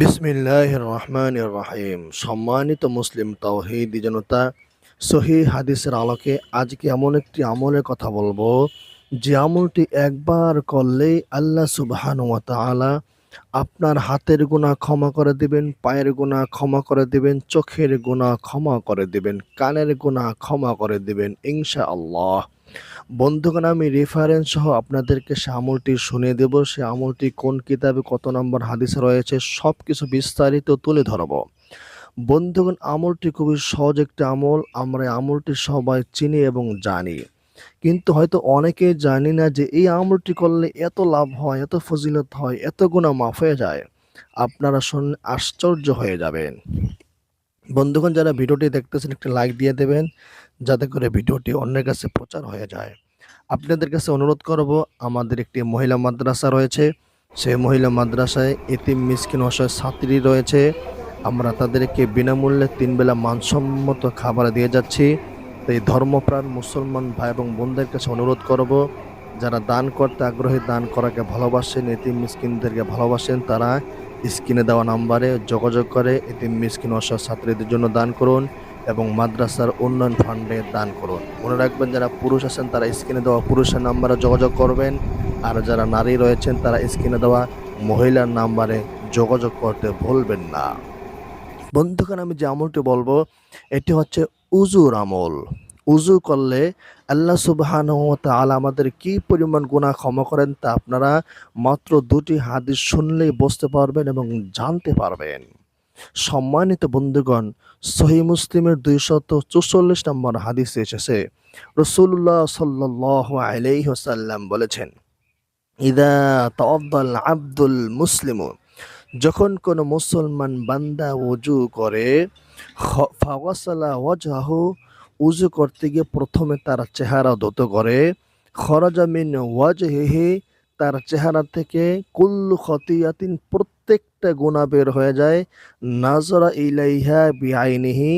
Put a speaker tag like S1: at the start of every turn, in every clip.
S1: বিসমিল্লাহ রহমান রাহিম সম্মানিত মুসলিম তাওহিদি জনতা, সহি হাদিসের আলোকে আজকে এমন একটি আমলের কথা বলব, যে আমলটি একবার করলেই আল্লাহ সুবহান ওয়া তাআলা আপনার হাতের গুনাহ ক্ষমা করে দিবেন, পায়ের গুনাহ ক্ষমা করে দিবেন, চোখের গুনাহ ক্ষমা করে দিবেন, কানের গুনাহ ক্ষমা করে দিবেন, ইনশাআল্লাহ। বন্ধুগণ, আমি রেফারেন্স সহ আপনাদেরকে সে আমলটি শুনিয়ে দেব। সে আমলটি কোন কিতাবে, কত নম্বর হাদিসে রয়েছে সব কিছু বিস্তারিত তুলে ধরব। বন্ধুগণ, আমলটি খুবই সহজ একটি আমল। আমরা আমলটি সবাই চিনি এবং জানি। কিন্তু হয়তো অনেকে জানি না যে এই আমলটি করলে এত লাভ হয়, এত ফজিলত হয়, এত গুণা মাফ হয়ে যায়। আপনারা শুনে আশ্চর্য হয়ে যাবেন। বন্ধুগণ, যারা ভিডিওটি দেখতেছেন, একটা লাইক দিয়ে দেবেন, যাতে করে ভিডিওটি অন্যের কাছে প্রচার হয়ে যায়। আপনাদের কাছে অনুরোধ করব, আমাদের একটি মহিলা মাদ্রাসা রয়েছে। সেই মহিলা মাদ্রাসায় এতিম, মিসকিন অসহায় ছাত্রী রয়েছে। আমরা তাদেরকে বিনামূল্যে তিনবেলা মানসম্মত খাবার দিয়ে যাচ্ছি। তাই ধর্মপ্রাণ মুসলমান ভাই এবং বোনদের কাছে অনুরোধ করব, যারা দান করতে আগ্রহী দান করাকে ভালোবাসেন, এতিম, মিসকিনদেরকে ভালোবাসেন, তারা স্ক্রিনে দেওয়া নাম্বারে যোগাযোগ করে এতিম মিসকিন অসহায় ছাত্রীদের জন্য দান করুন এবং মাদ্রাসার উন্নয়ন ফান্ডে দান করুন। মনে রাখবেন, যারা পুরুষ আছেন, তারা স্ক্রিনে দেওয়া পুরুষের নাম্বারে যোগাযোগ করবেন। আর যারা নারী রয়েছেন, তারা স্ক্রিনে দেওয়া মহিলার নাম্বারে যোগাযোগ করতে ভুলবেন না। বন্ধুগণ, আমি যে আমলটি বলব, এটি হচ্ছে উজুর আমল। উজু করলে আল্লাহ সুবহান তাআলা আমাদের কি পরিমাণ গুনাহ ক্ষমা করেন তা আপনারা মাত্র দুটি হাদিস শুনলেই বুঝতে পারবেন এবং জানতে পারবেন। সম্মানিত বন্ধুগণ সহি মুসলিমের দুইশত চৌচল্লিশ নম্বর হাদিসে এসেছে রসুল্লাহ সাল্লাহ আলাইহসাল্লাম বলেছেন, ইদা তাওয়াদ্দাল আব্দুল মুসলিম যখন কোনো মুসলমান বান্দা উজু করে ফাওয়াসালা ওয়াজহাহু উজু করতে গিয়ে প্রথমে তার চেহারা দত করে। খরাজা মিন ওয়াজহিহি, তার চেহারা থেকে কুল্লু খতিয়াতিন প্রত্যেকটা গুণা বের হয়ে যায়। নাজরা ইলাইহা বিআইনিহি,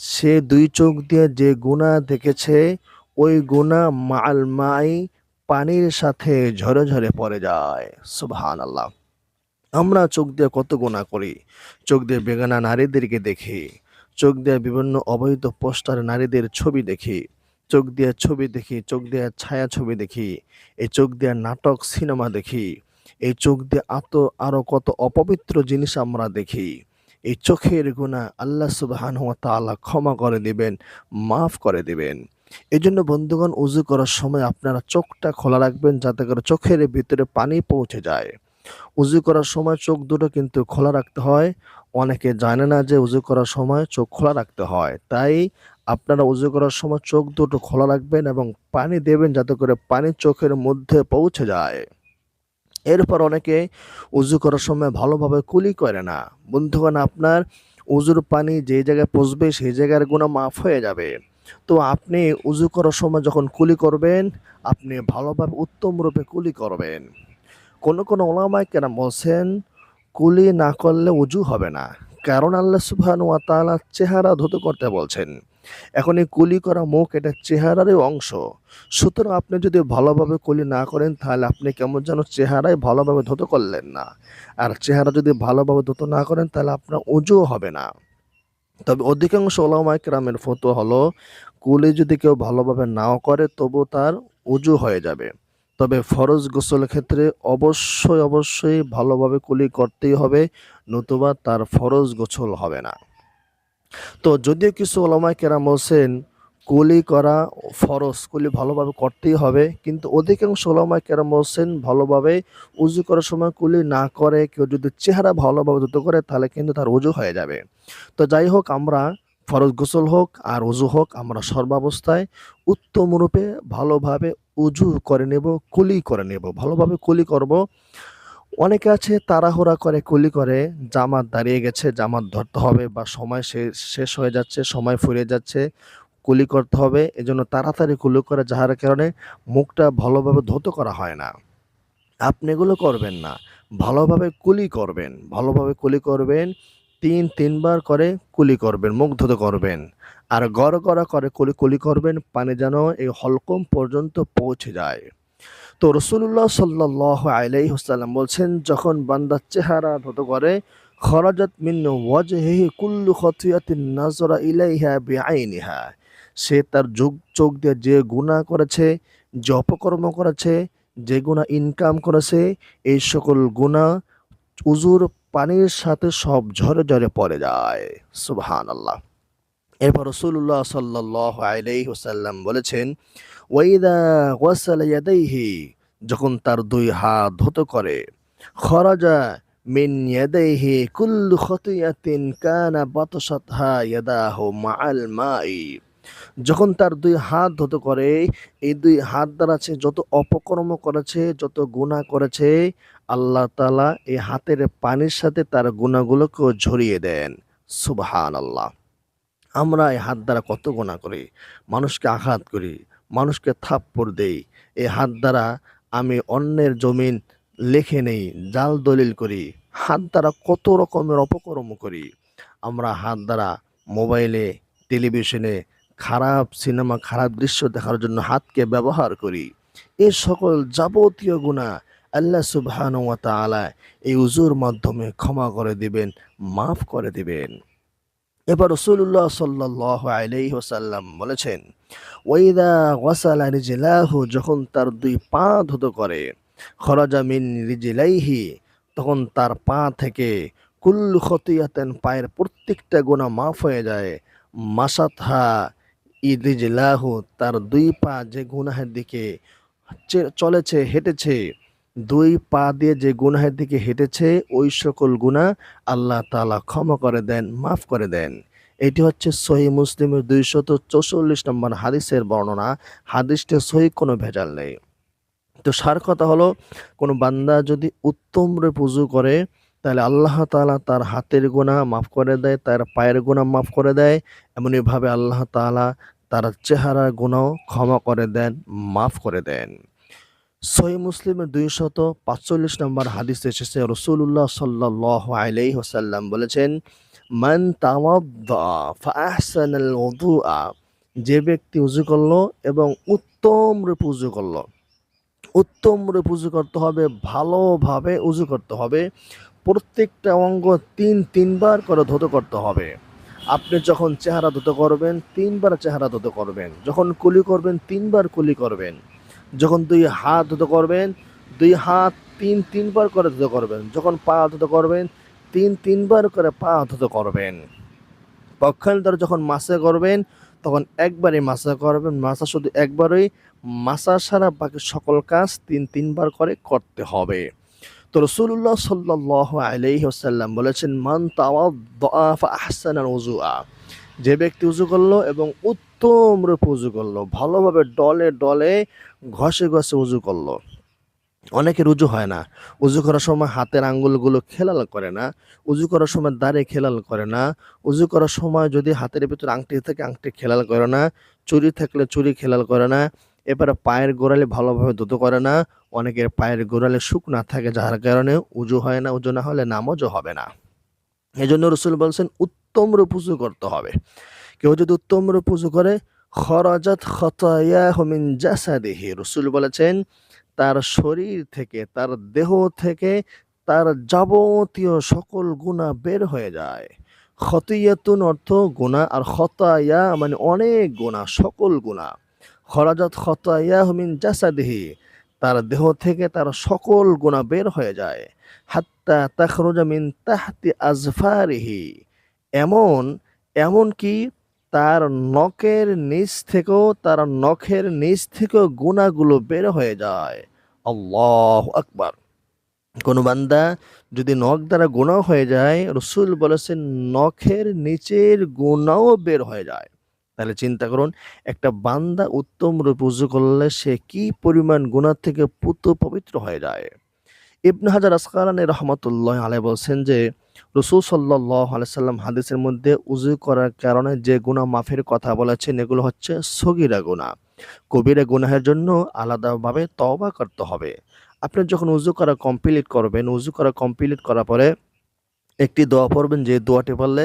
S1: সে দুই চোখ দিয়ে যে গুণা দেখেছে, ওই গুণা মাল মাই পানির সাথে ঝরে ঝরে পড়ে যায়। সুবহান আল্লাহ আমরা চোখ দিয়ে কত গুণা করি? চোখ দিয়ে বেগানা নারীদেরকে দেখি। চোখ দিয়ে বিভিন্ন অবৈধ পোস্টার নারীদের ছবি দেখি। চোখ দিয়ে ছবি দেখি, চোখ দিয়ে ছায়া ছবি দেখি। এই চোখ দিয়ে নাটক, সিনেমা দেখি। এই চোখ দিয়ে আত আরও কত অপবিত্র জিনিস আমরা দেখি। এই চোখের গুণা আল্লাহ সুবহান তাআলা ক্ষমা করে দিবেন, মাফ করে দিবেন। এই জন্য বন্ধুগণ উজু করার সময় আপনারা চোখটা খোলা রাখবেন যাতে করে চোখের ভিতরে পানি পৌঁছে যায়। উজু করার সময় চোখ দুটো কিন্তু খোলা রাখতে হয়। অনেকে জানে না যে উজু করার সময় চোখ খোলা রাখতে হয়। তাই আপনারা উজু করার সময় চোখ দুটো খোলা রাখবেন এবং পানি দেবেন যাতে করে পানি চোখের মধ্যে পৌঁছে যায়। এরপর অনেকে উজু করার সময় ভালোভাবে কুলি করে না। বন্ধুগণ, আপনার উজুর পানি যে জায়গায় পচবে সেই জায়গার গুণা মাফ হয়ে যাবে। তো আপনি উজু করার সময় যখন কুলি করবেন, আপনি ভালোভাবে উত্তম রূপে কুলি করবেন। কোনো কোনো ওলামায় কেন বলছেন, কুলি না করলে উজু হবে না। কারণ আল্লাহ ওয়া তাআলা চেহারা ধুত করতে বলছেন। এখন এই কুলি করা মুখ, এটা চেহারারই অংশ। সুতরাং আপনি যদি ভালোভাবে কুলি না করেন, তাহলে আপনি কেমন যেন চেহারাই ভালোভাবে ধুত করলেন না। আর চেহারা যদি ভালোভাবে ধুত না করেন, তাহলে আপনার উজুও হবে না। তবে অধিকাংশ ওলামায় কেরামের ফতো হলো, কুলি যদি কেউ ভালোভাবে নাও করে তবু তার উজু হয়ে যাবে। তবে ফরজ গোসলের ক্ষেত্রে অবশ্যই অবশ্যই ভালোভাবে কুলি করতেই হবে, নতুবা তার ফরজ গোসল হবে না। তো যদিও কিছু ওলামায় কেরাম বলছেন, কুলি করা ফরজ, কুলি ভালোভাবে করতেই হবে, কিন্তু অধিকাংশ ওলামায় কেরাম বলছেন ভালোভাবে উজু করার সময় কুলি না করে, কেউ যদি চেহারা ভালোভাবে ধুত করে, তাহলে কিন্তু তার উজু হয়ে যাবে। তো যাই হোক, আমরা ফরজ গোসল হোক আর উজু হোক, আমরা সর্বাবস্থায় উত্তম রূপে ভালোভাবে উজু করে নেব, কুলি করে নেব, ভালোভাবে কুলি করব। অনেকে আছে, তাড়াহুড়া করে, কুলি করে, জামাত দাঁড়িয়ে গেছে, জামাত ধরতে হবে বা সময় শেষ হয়ে যাচ্ছে, সময় ফুরিয়ে যাচ্ছে, কুলি করতে হবে। এজন্য তাড়াতাড়ি কুলি করে যাহার কারণে মুখটা ভালোভাবে ধৌত করা হয় না। আপনি এগুলো করবেন না, ভালোভাবে কুলি করবেন, ভালোভাবে কুলি করবেন, তিন, তিনবার করে কুলি করবেন, মুখ ধুতে করবেন। আর গড় গড়া করে কুলি কুলি করবেন, পানি যেন এই হলকম পর্যন্ত পৌঁছে যায়। তো রসুল্লাহ সাল্লাহ আলাই হুসাল্লাম বলছেন, যখন বান্দার চেহারা ধত করে, খরাজাত মিন ওয়াজহিহি কুল্লু খতিয়াতিন নাজরা ইলাইহা বিআইনিহা। সে তার যোগ, চোখ দিয়ে যে গুনাহ করেছে, যে অপকর্ম করেছে, যে গুনাহ ইনকাম করেছে, এই সকল গুনাহ উজুর পানির সাথে সব ঝরে ঝরে পড়ে যায়। সুবহানাল্লাহ। এরপর রসুল্লাহ সাল্লাহ আলাইহি ওসাল্লাম বলেছেন, ওয়াইদা ওয়াসালা ইয়াদাইহি যখন তার দুই হাত ধুত করে, খরাজা মিন ইয়াদাইহি কুল্লু খতিয়াতিন কানা বাতসাতহা ইয়াদাহু মাআল মাই যখন তার দুই হাত ধুত করে, এই দুই হাত দ্বারা সে যত অপকর্ম করেছে, যত গুনাহ করেছে, আল্লাহ তালা এই হাতের পানির সাথে তার গুনাহগুলোকেও ঝরিয়ে দেন। সুবহানাল্লাহ। আমরা এই হাত দ্বারা কত গোনা করি? মানুষকে আঘাত করি, মানুষকে থাপ্পড় দেই। এই হাত দ্বারা আমি অন্যের জমিন লিখে নেই, জাল দলিল করি। হাত দ্বারা কত রকমের অপকর্ম করি। আমরা হাত দ্বারা মোবাইলে, টেলিভিশনে খারাপ সিনেমা, খারাপ দৃশ্য দেখার জন্য হাতকে ব্যবহার করি। এ সকল যাবতীয় গুণা আল্লাহ সুবহান এই উজুর মাধ্যমে ক্ষমা করে দিবেন, মাফ করে দিবেন। এবার রসুল্লাহ সাল্লাহ আলাইহি ওসাল্লাম বলেছেন, ওয়াইদা ওয়াসালা রিজলাহু যখন তার দুই পা ধুত করে, খরাজা মিন রিজলাইহি তখন তার পা থেকে কুল্লু খতিয়াতেন, পায়ের প্রত্যেকটা গোনা মাফ হয়ে যায়। মাসাতহা ইরিজলাহু তার দুই পা যে গুনাহের দিকে চলেছে, হেঁটেছে দুই পা দিয়ে যে গুনাহের দিকে হেঁটেছে, ওই সকল গুনাহ আল্লাহ তাআলা ক্ষমা করে দেন, মাফ করে দেন। এটি হচ্ছে সহি মুসলিমের দুইশত চৌচল্লিশ নম্বর হাদিসের বর্ণনা। হাদিসটা সহি কোনো ভেজাল নেই। তো সার কথা হলো, কোনো বান্দা যদি উত্তম রূপে উজু করে, তাহলে আল্লাহ তাআলা তার হাতের গোনা মাফ করে দেয়, তার পায়ের গোনা মাফ করে দেয়। এমনইভাবে আল্লাহ তাআলা তার চেহারার গুণাও ক্ষমা করে দেন, মাফ করে দেন। সহি মুসলিমের দুইশত পাঁচচল্লিশ নম্বর হাদিস এসেছে রসুল্লাহ সাল্লাহ আলাইহি ওসাল্লাম বলেছেন, মান ওযুআ যে ব্যক্তি উজু করল এবং উত্তম রূপে উজু করল। উত্তম রূপে উজু করতে হবে, ভালোভাবে উজু করতে হবে, প্রত্যেকটা অঙ্গ তিন তিনবার করে ধুত করতে হবে। আপনি যখন চেহারা ধুত করবেন, তিনবার চেহারা ধুত করবেন। যখন কুলি করবেন, তিনবার কুলি করবেন। যখন দুই হাত ধুত করবেন, দুই হাত তিন তিনবার করে ধুত করবেন। যখন পা ধুত করবেন, তিন তিনবার করে পা ধুত করবেন। পক্ষান্তর যখন মাসে করবেন, তখন একবারই মাসা করবেন। মাসা শুধু একবারই, মাসা ছাড়া বাকি সকল কাজ তিন তিনবার করে করতে হবে। তো রসুল্লাহ সাল্লাহ আলাইহি ওসাল্লাম বলেছেন, মান তাওয়া আহসানাল উজুআ যে ব্যক্তি উজু করল এবং উত্তম রূপে উজু করল, ভালোভাবে ডলে ডলে ঘষে ঘষে উজু করল। অনেকের উজু হয় না, উজু করার সময় হাতের আঙ্গুলগুলো খেলাল করে না, উজু করার সময় দাঁড়ে খেলাল করে না, উজু করার সময় যদি হাতের ভিতরে আংটি থাকে আংটি খেলাল করে না, চুরি থাকলে চুরি খেলাল করে না, এবারে পায়ের গোড়ালি ভালোভাবে ধুতো করে না, অনেকের পায়ের গোড়ালি শুকনা থাকে যার কারণে উজু হয় না, উজু না হলে নামজও হবে না। এই জন্য রসুল বলছেন, উত্তম রূপ উজু করতে হবে। কেউ যদি উত্তম রূপ উজু করে, খরাজাত হমিন জাসাদিহি। রসুল বলেছেন, তার শরীর থেকে, তার দেহ থেকে, তার যাবতীয় সকল গুণা বের হয়ে যায়। খতিয়াতুন অর্থ গুণা, আর খতায়া মানে অনেক গুণা, সকল গুণা। খরাজাত খতায়া হমিন জাসাদিহি, তার দেহ থেকে, তার সকল গুণা বের হয়ে যায়। হাত্তা তাখরুজা মিন তাহতি আজফারিহি। এমন এমন কি তার নখের নিচ থেকেও, তার নখের নিচ থেকেও গুণাগুলো বের হয়ে যায়। আল্লাহ আকবার। কোনো বান্দা যদি নখ দ্বারা গুণাও হয়ে যায়, রসুল বলেছেন নখের নিচের গুণাও বের হয়ে যায়। তাহলে চিন্তা করুন, একটা বান্দা উত্তম রূপে উজু করলে সে কি পরিমাণ গুণা থেকে পুত পবিত্র হয়ে যায়? ইবনে হাজার আসকালানি রহমতুল্লাহ আলাই বলছেন যে রসুল সাল্লাহ আলাইসাল্লাম হাদিসের মধ্যে উজু করার কারণে যে গুণা মাফের কথা বলেছেন, এগুলো হচ্ছে সগিরা গুণা কবিরা গুনাহের জন্য আলাদাভাবে তওবা করতে হবে। আপনি যখন উজু করা কমপ্লিট করবেন উজু করা কমপ্লিট করার পরে একটি দোয়া পড়বেন, যে দোয়াটি পড়লে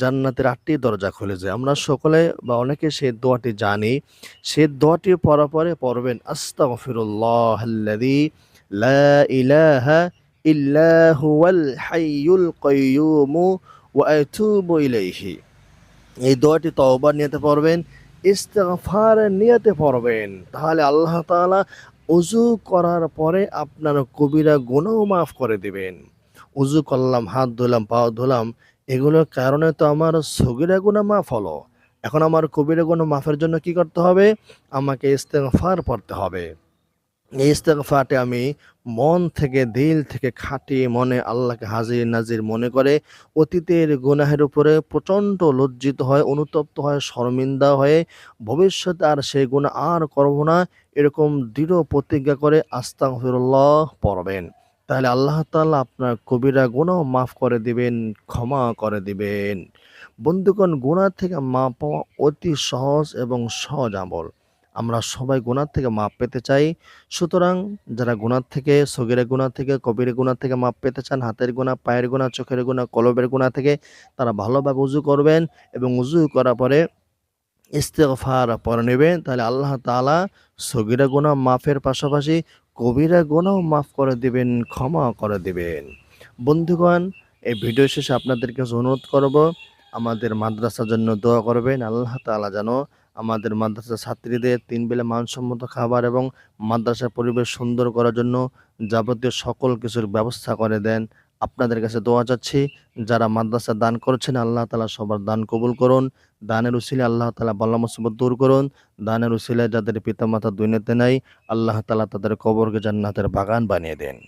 S1: জান্নাতের আটটি দরজা খুলে যায়। আমরা সকলে বা অনেকে সেই দোয়াটি জানি। সেই দোয়াটি পড়ার পরে পড়বেন, আস্তাগফিরুল্লাহ আল্লাযী লা ইলাহা ইল্লা হুয়াল হাইয়ুল কাইয়্যুম ওয়া আতুবু ইলাইহি এই দোয়াটি তওবার নিয়তে পড়বেন, ইস্তেগফার নিয়তে পড়বেন। তাহলে আল্লাহ তাআলা অজু করার পরে আপনার কবিরা গুনাহ মাফ করে দিবেন। অজু করলাম, হাত ধুলাম, পা ধুলাম, এগুলোর কারণে তো আমার সগিরা গুনাহ মাফ হলো। এখন আমার কবিরা গুনাহ মাফের জন্য কি করতে হবে? আমাকে ইস্তেগফার পড়তে হবে। এই ইস্তেগফারটি আমি মন থেকে, দিল থেকে খাঁটি মনে আল্লাহকে হাজির নাজির মনে করে অতীতের গুনাহের উপরে প্রচণ্ড লজ্জিত হয়, অনুতপ্ত হয়, শর্মিন্দা হয়ে ভবিষ্যতে আর সেই গুনাহ আর করব না এরকম দৃঢ় প্রতিজ্ঞা করে আস্তাগফিরুল্লাহ পড়বেন। তাহলে আল্লাহ তাআলা আপনার কবিরা গুনাহ মাফ করে দিবেন, ক্ষমা করে দিবেন। বন্ধুগণ, গুনাহ থেকে মাপ পাওয়া অতি সহজ এবং সহজ আমল। আমরা সবাই গুনাহ থেকে মাপ পেতে চাই। সুতরাং যারা গুনাহ থেকে, সগীরা গুণা থেকে, কবিরা গুনাহ থেকে মাপ পেতে চান, হাতের গুনাহ, পায়ের গুনাহ, চোখের গুনাহ, কলবের গুনাহ থেকে, তারা ভালোভাবে উজু করবেন এবং উজু করার পরে ইস্তেগফার পরে নেবেন। তাহলে আল্লাহ তাআলা সগীরা গুনাহ মাফের পাশাপাশি কবিরা গুনাহ মাফ করে দিবেন, ক্ষমা করে দিবেন। বন্ধুগণ, এই ভিডিও শেষে আপনাদের কাছে অনুরোধ করব, আমাদের মাদ্রাসার জন্য দোয়া করবেন। আল্লাহ তাআলা যেন আমাদের মাদ্রাসার ছাত্রীদের তিন বেলা মানসম্মত খাবার এবং মাদ্রাসার পরিবেশ সুন্দর করার জন্য যাবতীয় সকল কিছুর ব্যবস্থা করে দেন। আপনাদের কাছে দোয়া চাচ্ছি, যারা মাদ্রাসা দান করছেন, আল্লাহ তালা সবার দান কবুল করুন। দানের উসিলায় আল্লাহ তালা বালা মুসিবত দূর করুন। দানের উসিলায় যাদের পিতামাতা দুনিয়াতে নাই, আল্লাহ তালা তাদের কবরকে জান্নাতের বাগান বানিয়ে দেন।